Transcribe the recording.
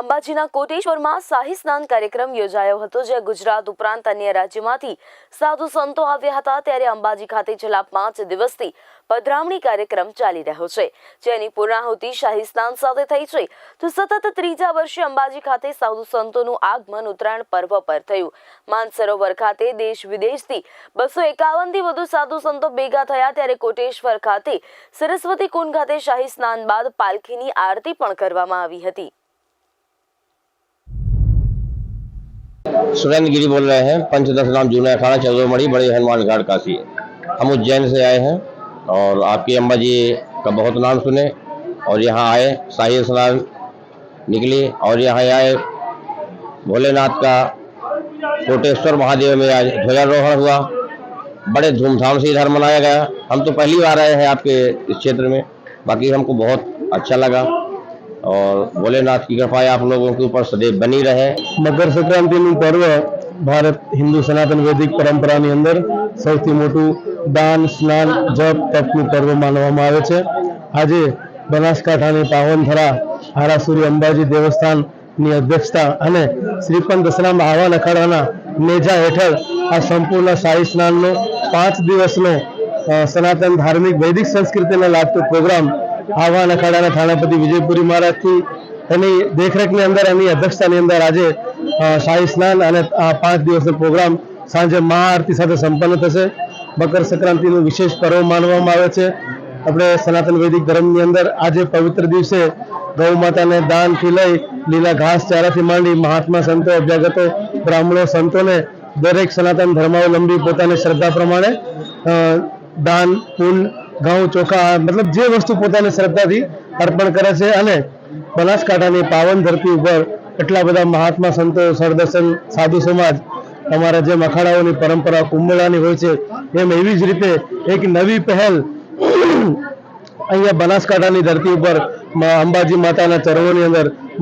અંબાજીના કોટેશ્વરમાં શાહી સ્નાન કાર્યક્રમ યોજાયો હતો, જ્યાં ગુજરાત ઉપરાંત અન્ય રાજ્યમાંથી સાધુ સંતો આવ્યા હતા. ત્યારે અંબાજી ખાતે છેલ્લા પાંચ દિવસથી પધરામણી કાર્યક્રમ ચાલી રહ્યો છે, જેની પૂર્ણાહુતિ શાહી સ્નાન સાથે થઈ છે. તો સતત ત્રીજા વર્ષે અંબાજી ખાતે સાધુ સંતોનું આગમન ઉત્તરાયણ પર્વ પર થયું. માનસરોવર ખાતે દેશ વિદેશથી બસો એકાવનથી વધુ સાધુ સંતો ભેગા થયા. ત્યારે કોટેશ્વર ખાતે સરસ્વતી કુંડ ખાતે શાહી સ્નાન બાદ પાલખીની આરતી પણ કરવામાં આવી હતી. सुरेंद्र गिरी बोल रहे हैं, पंचदश नाम जूना अखाड़ा चौदोमढ़ी बड़े हनुमान घाट काशी हम उज्जैन से आए हैं और आपकी अम्बा जी का बहुत नाम सुने और यहाँ आए, शाही स्नान निकली और यहाँ आए भोलेनाथ का कोटेश्वर महादेव में आज ध्वजारोहण हुआ। बड़े धूमधाम से इधर मनाया गया। हम तो पहली बार आए हैं आपके इस क्षेत्र में, बाकी हमको बहुत अच्छा लगा। और भोलेनाथ की कृपा आप लोगों के ऊपर सदैव बनी रहे મકર સંક્રાંતિનું પર્વ ભારત હિન્દુ સનાતન વૈદિક પરંપરાની અંદર સૌથી મોટું દાન સ્નાન જપ તપનું પર્વ માનવામાં આવે છે આજે બનાસકાંઠાની પાવનથરા હારાસુરી અંબાજી દેવસ્થાનની અધ્યક્ષતા અને શ્રીપંત દસરામ આહવાન અખાડાના નેજા હેઠળ આ સંપૂર્ણ શાહી સ્નાનનો પાંચ દિવસનો અ, સનાતન ધાર્મિક વૈદિક સંસ્કૃતિને લાગતો પ્રોગ્રામ આહવાન અખાડાના થાણાપતિ વિજયપુરી મહારાજથી એની દેખરેખની અંદર એની અધ્યક્ષતાની અંદર આજે શાહી સ્નાન અને આ પાંચ દિવસનો પ્રોગ્રામ સાંજે મહાઆરતી સાથે સંપન્ન થશે. મકર સંક્રાંતિનું વિશેષ પર્વ માનવામાં આવે છે. આપણે સનાતન વૈદિક ધર્મની અંદર આજે પવિત્ર દિવસે ગૌ માતાને દાનથી લઈ લીલા ઘાસ ચારાથી માંડી મહાત્મા સંતો, અભ્યાગતો, બ્રાહ્મણો, સંતોને દરેક સનાતન ધર્માવલંબી પોતાની શ્રદ્ધા પ્રમાણે દાન પુન ઘઉં, ચોખા, મતલબ જે વસ્તુ પોતાની શ્રદ્ધાથી અર્પણ કરે છે અને બનાસકાંઠાની પાવન ધરતી ઉપર એટલા બધા મહાત્મા સંતો, સરદર્શન, સાધુ સમાજ, અમારા જેમ અખાડાઓની પરંપરા કુંભળાની હોય છે, એમ એવી જ રીતે એક નવી પહેલ અહીંયા બનાસકાંઠાની ધરતી ઉપર અંબાજી માતાના ચરણોની અંદર